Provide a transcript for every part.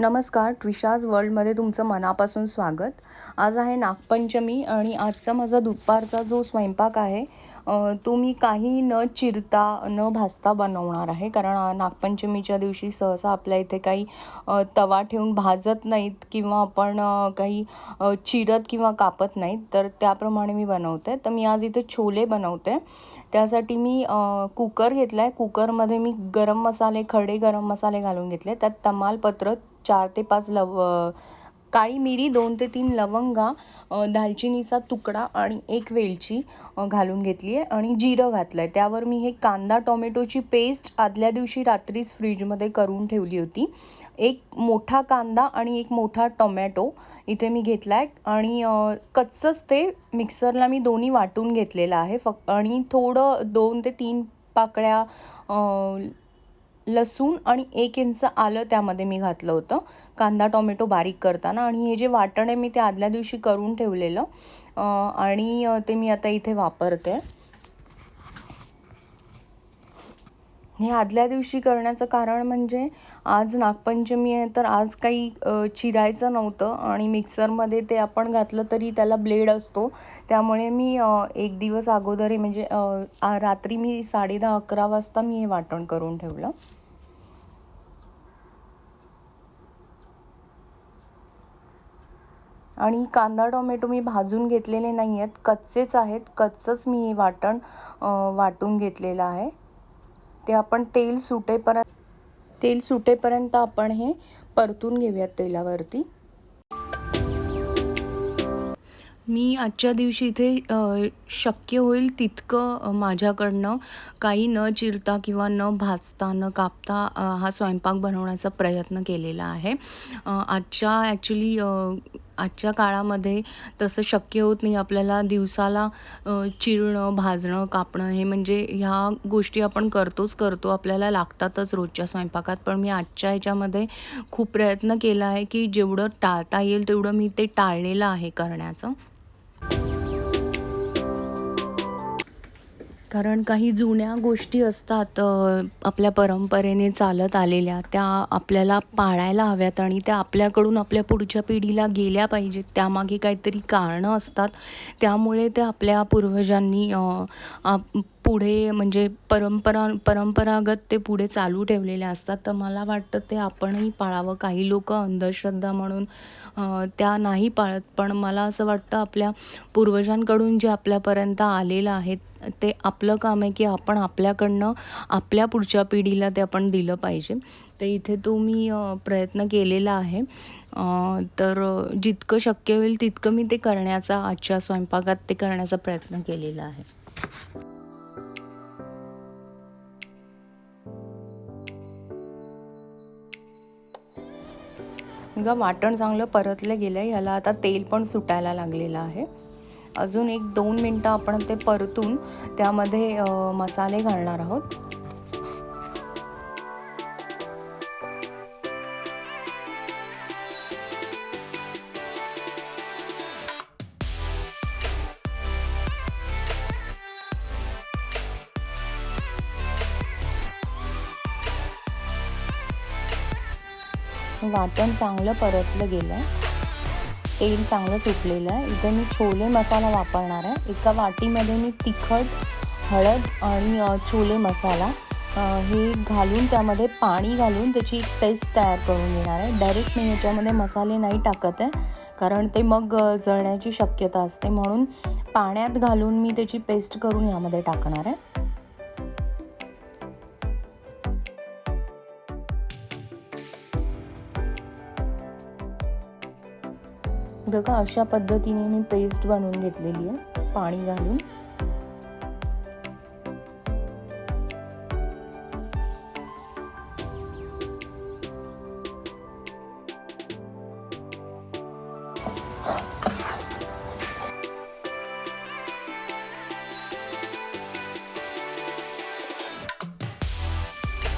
नमस्कार ट्विशाज वर्ल्डमध्ये तुमचं मनापासून स्वागत. आज आहे नागपंचमी आणि आजचा माझा दुपारचा जो स्वयंपाक आहे तो मी काही न चिरता न भाजता बनवणार आहे. कारण नागपंचमीच्या दिवशी सहसा आपल्या इथे काही तवा ठेवून भाजत नाहीत किंवा आपण काही चिरत किंवा कापत नाहीत. तर त्याप्रमाणे मी बनवते. तर मी आज इथे छोले बनवते. त्यासाठी मी कुकर घेतला आहे कुकरमध्ये मी गरम मसाले खडे गरम मसाले घालून घेतले. त्यात तमालपत्र चार ते पाच लव काळी मिरी दोन ते तीन लवंगा दालचिनीचा तुकडा आणि एक वेलची घालून घेतली आहे आणि जिरं घातलं आहे त्यावर मी हे कांदा टोमॅटोची पेस्ट आदल्या दिवशी रात्रीच फ्रीजमध्ये करून ठेवली होती. एक मोठा कांदा आणि एक मोठा टोमॅटो इथे मी घेतला आहे आणि कच्चंच ते मिक्सरला मी दोन्ही वाटून घेतलेलं आहे. फक्त आणि थोडं दोन ते तीन पाकळ्या लसूण आणि एक इंच आलं त्यामध्ये मी घातलं होतं. कांदा टोमॅटो बारीक करताना आणि हे जे वाटण आहे मी ते आदल्या दिवशी करून ठेवलेलं. आणि ते मी आता इथे वापरते. हे आदल्या दिवशी करण्याचं कारण म्हणजे आज नागपंचमी आहे तर आज काही चिरायचं नव्हतं आणि मिक्सरमध्ये ते आपण घातलं तरी त्याला ब्लेड असतो. त्यामुळे मी एक दिवस अगोदर हे म्हणजे रात्री मी साडे दहा अकरा वाजता मी हे वाटण करून ठेवलं. आणि कांदा टोमॅटो मी भाजून घेतलेले नाही आहेत कच्चेच आहेत. कच्चंच मी हे वाटण वाटून घेतलेलं आहे. ते आपण तेल सुटेपर्यंत तेल सुटेपर्यंत आपण हे परतून घेऊयात तेलावरती. मी आजच्या दिवशी इथे शक्य होईल तितकं माझ्याकडनं काही न चिरता किंवा न भाजता न कापता हा स्वयंपाक बनवण्याचा प्रयत्न केलेला आहे. आजच्या ॲक्च्युली आजच्या काळामध्ये तसं शक्य होत नाही आपल्याला दिवसाला चिरणं भाजणं कापणं हे म्हणजे ह्या गोष्टी आपण करतोच करतो. आपल्याला लागतातच रोजच्या स्वयंपाकात. पण मी आजच्या ह्याच्यामध्ये खूप प्रयत्न केला आहे की जेवढं टाळता येईल तेवढं मी ते टाळलेलं आहे करण्याचं. कारण काही जुन्या गोष्टी असतात आपल्या परंपरेने चालत आलेल्या त्या आपल्याला पाळायला हव्यात आणि त्या आपल्याकडून आपल्या पुढच्या पिढीला गेल्या पाहिजेत. त्यामागे काहीतरी कारणं असतात. त्यामुळे ते आपल्या पूर्वजांनी आप- पुढे म्हणजे परंपरा परंपरागत ते पुढे चालू ठेवलेले असतात. तर मला वाटतं ते आपणही पाळावं. काही लोक अंधश्रद्धा म्हणून त्या नाही पाळत. पण मला असं वाटतं आपल्या पूर्वजांकडून जे आपल्यापर्यंत आलेलं आहे ते आपलं काम आहे की आपण आपल्याकडनं आपल्या पुढच्या पिढीला ते आपण दिलं पाहिजे. तर इथे तो मी प्रयत्न केलेला आहे. तर जितकं शक्य होईल तितकं मी ते करण्याचा आजच्या स्वयंपाकात ते करण्याचा प्रयत्न केलेला आहे. बघा वाटण चांगलं परतलं गेलं आहे ह्याला आता तेल पण सुटायला लागलेलं आहे. अजून एक दोन मिनटं आपण ते परतून त्यामध्ये मसाले घालणार आहोत. वाटण चांगलं परतलं गेलं. आहे तेल चांगलं सुटलेलं. आहे इथे मी छोले मसाला वापरणार आहे. एका वाटीमध्ये मी तिखट हळद आणि छोले मसाला हे घालून त्यामध्ये पाणी घालून त्याची एक पेस्ट तयार करून घेणार आहे. डायरेक्ट मी ह्याच्यामध्ये मसाले नाही टाकत आहे. कारण ते मग जळण्याची शक्यता असते. म्हणून पाण्यात घालून मी त्याची पेस्ट करून ह्यामध्ये टाकणार आहे. बघा अशा पद्धतीने मी पेस्ट बनवून घेतलेली आहे. पाणी घालून.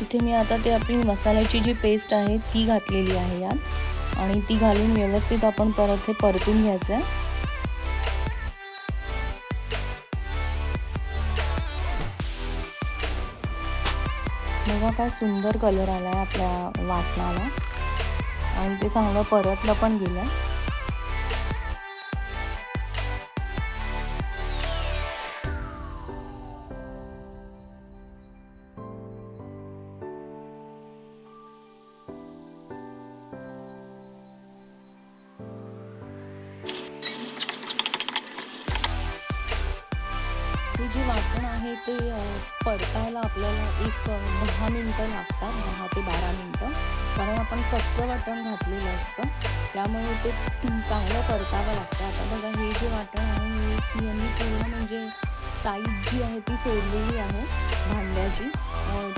इथे मी आता ते आपली मसाल्याची जी पेस्ट आहे ती घातलेली आहे यात. आणि ती घालून व्यवस्थित आपण परत हे परतून घ्यायचं. आहे बघा काय सुंदर कलर आला आहे आपल्या वाटणाला. आणि ते चांगलं परतलं पण गेलं. हे जे वाटण आहे ते परतायला आपल्याला एक दहा मिनटं लागतात दहा ते बारा मिनटं. कारण आपण कच्चं वाटण घातलेलं असतं. त्यामुळे ते चांगलं परतावं लागतं. आता बघा हे जे वाटण आहे हे यांनी पूर्ण म्हणजे साईज जी आहे ती सोडलेली आहे भांड्याची.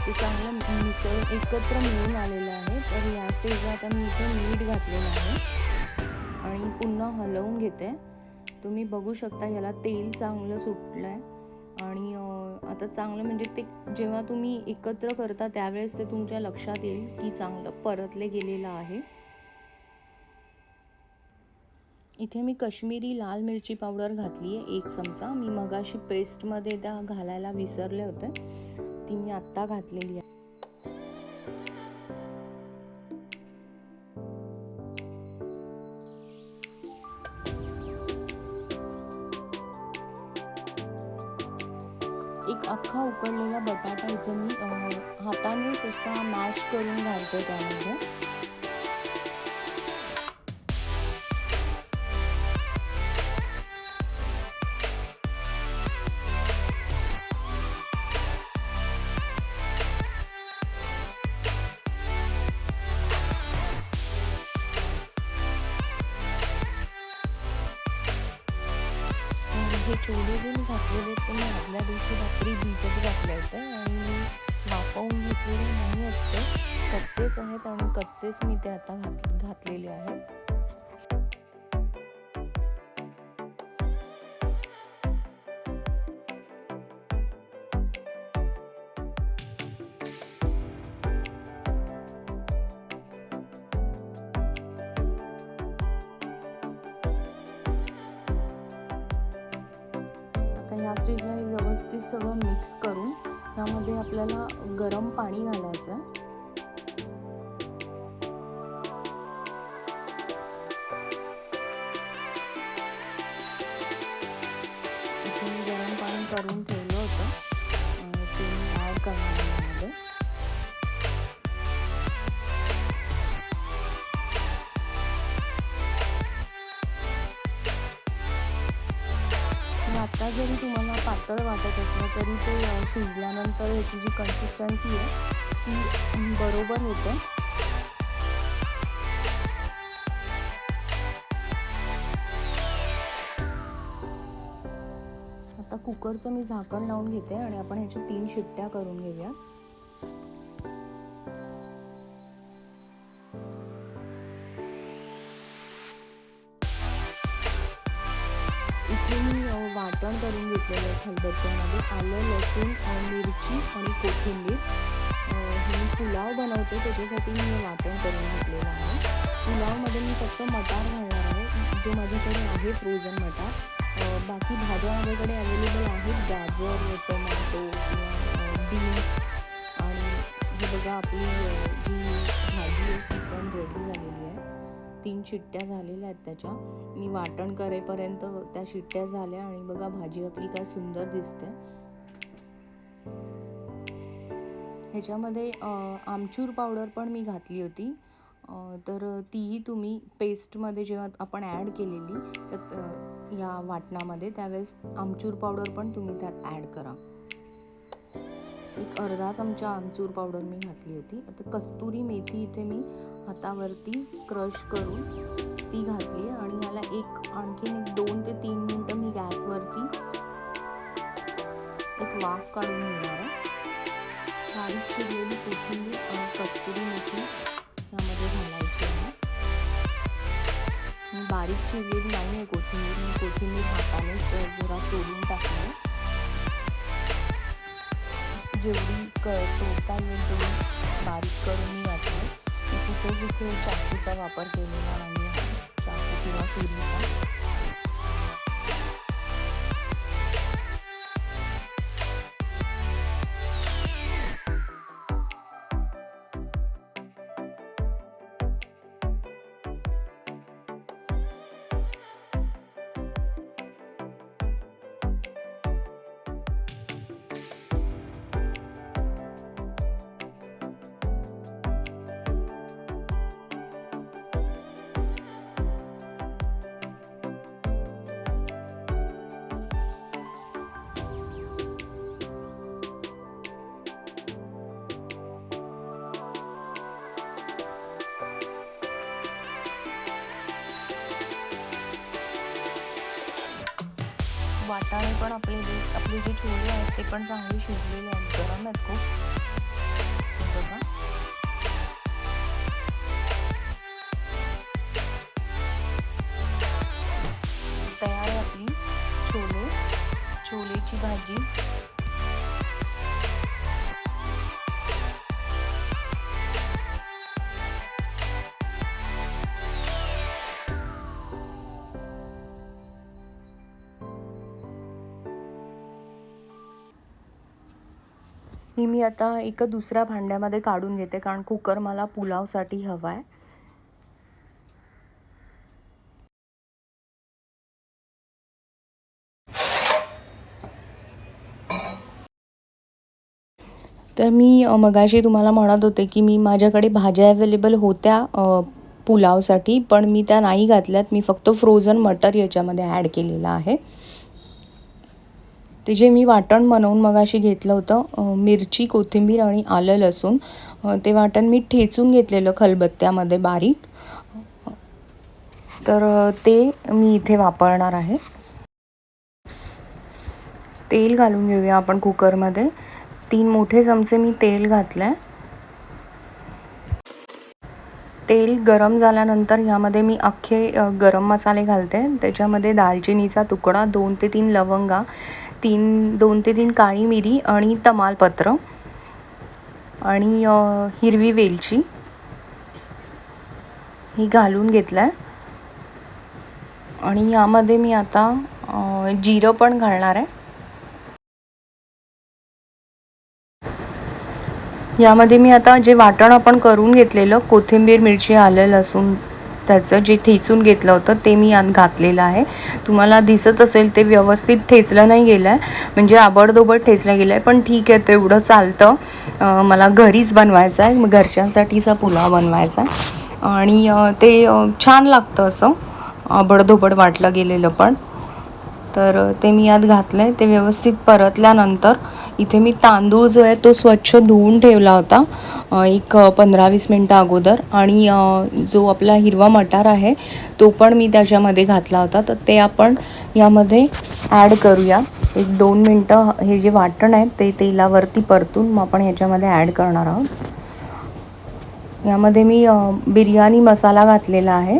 ते चांगलं मिसळ एकत्र मिळून आलेलं आहे. तर या स्टेजला आता मी इथे मीठ घातलेलं आहे. आणि पुन्हा हलवून घेते. तुम्ही बघू शकता याला तेल चांगलं सुटलं आहे आणि आता चांगलं म्हणजे ते जेव्हा तुम्ही एकत्र करता त्यावेळेस ते तुमच्या लक्षात येईल की चांगलं परतले गेलेलं आहे. इथे मी कश्मीरी लाल मिरची पावडर घातली आहे एक चमचा. मी मगाशी पेस्टमध्ये त्या घालायला विसरले होते. ती मी आत्ता घातलेली आहे. एक अख्खा उकडलेला बटाटा इथे मी हातानेच असा मॅश करून घालते त्यामध्ये. म्हणजे हे छोले जे मी घातलेले आहेत ते मी आदल्या दिवशी रात्री भिजत घातले होते आणि वाफवून घेतलेले नाही असते कच्चेच आहेत आणि कच्चेच मी ते आता घात घातलेले आहेत. आता ह्या स्टेजला हे व्यवस्थित सगळं मिक्स करून ह्यामध्ये आपल्याला गरम पाणी घालायचं आहे. आत्ता जरी तुम्हाला पातळ वाटत असलं तरी ते शिजल्यानंतर ह्याची जी कन्सिस्टन्सी आहे ती बरोबर होते आता कुकरचं मी झाकण लावून घेते आणि आपण ह्याच्या तीन शिट्ट्या करून घेऊया. इथे मी वाटण करून घेतलेलं आहे खलबत्त्यामध्ये आलं लसूण मिरची आणि कोथिंबीर. हे मी पुलाव बनवते त्याच्यासाठी मी हे वाटण करून घेतलेलं आहे. पुलावमध्ये मी फक्त मटार घालणार आहे जो माझ्याकडे आहे फ्रोझन मटार. बाकी भाज्या माझ्याकडे अवेलेबल आहेत गाजर टोमॅटो बीन्स आणि हे बघा आपली जी भाजी आहे ती पण रेडी आहे तीन शिट्ट्या झालेल्या आहेत त्याच्या. मी वाटण करेपर्यंत त्या शिट्ट्या झाल्या आणि बघा भाजी आपली काय सुंदर दिसते. ह्याच्यामध्ये आमचूर पावडर पण मी घातली होती. तर तीही तुम्ही पेस्टमध्ये जेव्हा आपण ॲड केलेली तर या वाटणामध्ये त्यावेळेस आमचूर पावडर पण तुम्ही त्यात ॲड करा. एक अर्धा चमचा आमचूर पावडर मी घातली होती. आता कस्तुरी मेथी इथे मी हातावरती क्रश करून ती घातली आणि याला एक आणखीन एक दोन ते तीन मिनटं मी गॅसवरती एक वाफ काढून घेणार आहे. बारीक चिरलेली कोथिंबीर आणि कस्तुरी मेथी यामध्ये घालायची आहे. मी बारीक चिरलेली नाही आहे कोथिंबीर मी कोथिंबीर हातानेच जरा तोडून टाकली जेवढी क तोडता येईल तेवढी बारीक करून मी वाटते मी कुठे चाकूचा वापर केलेला नाही आहे. चाकू किंवा सुरीचा वाटाणे पण आपले जे आपली जे छोले आहेत ते पण चांगली शिजलेली आहेत गरम आहेत खूप. बघा. तयार आहे आपली छोले छोलेची भाजी. ही मी आता एका दुसऱ्या भांड्यामध्ये काढून घेते कारण कुकर मला पुलावसाठी हवा आहे तर मी मगाशी तुम्हाला म्हणत होते की मी माझ्याकडे भाज्या अवेलेबल होत्या पुलावसाठी पण मी त्या नाही घातल्यात. मी फक्त फ्रोझन मटर याच्यामध्ये ॲड केलेलं आहे. ते जे मी वाटण बनवून मगाशी घेतलं होतं मिरची कोथिंबीर आणि आलं लसूण ते वाटण मी ठेचून घेतलेलं खलबत्त्यामध्ये बारीक. तर ते मी इथे वापरणार आहे. तेल घालून घेऊया आपण कुकरमध्ये. तीन मोठे चमचे मी तेल घातलं आहे तेल गरम झाल्यानंतर ह्यामध्ये मी अख्खे गरम मसाले घालते. त्याच्यामध्ये दालचिनीचा तुकडा दोन ते तीन लवंगा तीन दोन ते तीन काळी मिरी आणि तमालपत्र आणि हिरवी वेलची. ही घालून घेतलं आहे आणि यामध्ये मी आता जिरं पण घालणार आहे. यामध्ये मी आता जे वाटण आपण करून घेतलेलं कोथिंबीर मिरची आलं लसूण त्याचं जे ठेचून घेतलं होतं ते मी यात घातलेलं आहे. तुम्हाला दिसत असेल ते व्यवस्थित ठेचलं नाही गेलं आहे म्हणजे आबडदोबड ठेचलं गेलं आहे पण ठीक आहे तेवढं चालतं. मला घरीच बनवायचं आहे. मग घरच्यांसाठीचा पुलाव बनवायचा आहे. आणि ते छान लागतं असं. आबडधोबड वाटलं गेलेलं पण. तर ते मी यात घातलं आहे ते व्यवस्थित परतल्यानंतर इथे मी तांदूळ जो आहे तो स्वच्छ धुवून ठेवला होता एक पंधरा वीस मिनटं अगोदर. आणि जो आपला हिरवा मटार आहे तो पण मी त्याच्यामध्ये घातला होता. तर ते आपण यामध्ये ॲड करूया. एक दोन मिनटं हे जे वाटण आहे ते तेलावरती परतून मग आपण ह्याच्यामध्ये ॲड करणार आहोत. यामध्ये मी बिर्याणी मसाला घातलेला आहे.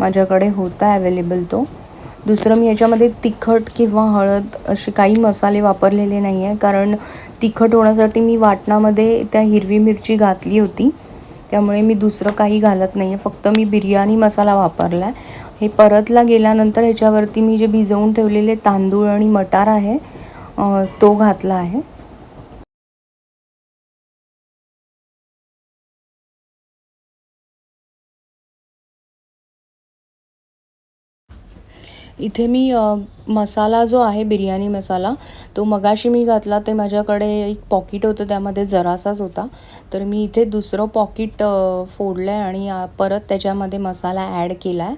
माझ्याकडे होता अवेलेबल तो. दुसरं मी याच्यामध्ये तिखट किंवा हळद असे काही मसाले वापरलेले नाही आहे कारण तिखट होण्यासाठी मी वाटणामध्ये त्या हिरवी मिरची घातली होती. त्यामुळे मी दुसरं काही घालत नाही आहे फक्त मी बिर्याणी मसाला वापरला आहे हे परतला गेल्यानंतर ह्याच्यावरती मी जे भिजवून ठेवलेले तांदूळ आणि मटार आहे तो घातला आहे. इथे मी मसाला जो आहे बिर्याणी मसाला तो मगाशी मी घातला. ते माझ्याकडे एक पॉकीट होतं त्यामध्ये जरासाच होता. तर मी इथे दुसरं पॉकीट फोडलं आहे आणि परत त्याच्यामध्ये मसाला ॲड केला आहे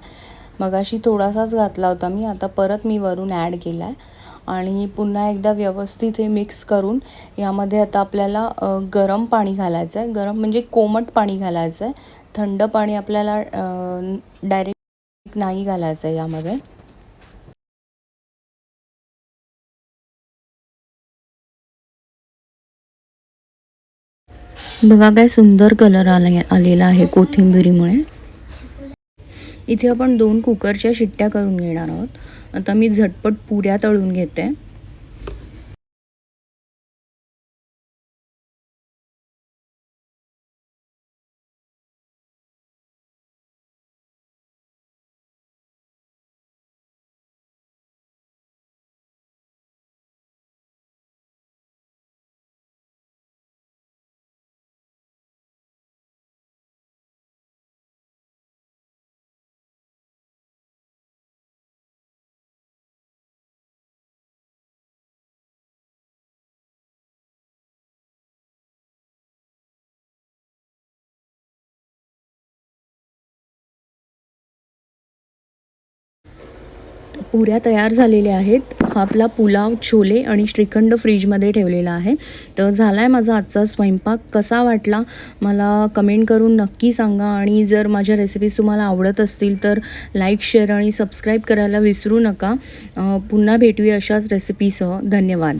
मगाशी थोडासाच घातला होता मी आता परत मी वरून ॲड केला आहे आणि पुन्हा एकदा व्यवस्थित हे मिक्स करून यामध्ये आता आपल्याला गरम पाणी घालायचं आहे गरम म्हणजे कोमट पाणी घालायचं आहे थंड पाणी आपल्याला डायरेक्ट नाही घालायचं आहे यामध्ये. बघा काय सुंदर कलर आला आलेला आहे कोथिंबिरीमुळे. इथे आपण दोन कुकरच्या शिट्ट्या करून घेणार आहोत. आता मी झटपट पुऱ्या तळून घेते. पुऱ्या तयार झालेल्या आहेत. हा आपला पुलाव छोले आणि श्रीखंड फ्रीजमध्ये ठेवलेला आहे. तर झाला आहे माझा आजचा स्वयंपाक. कसा वाटला मला कमेंट करून नक्की सांगा आणि जर माझ्या रेसिपीज तुम्हाला आवडत असतील तर लाईक शेअर आणि सबस्क्राईब करायला विसरू नका. पुन्हा भेटूया अशाच रेसिपीसह धन्यवाद.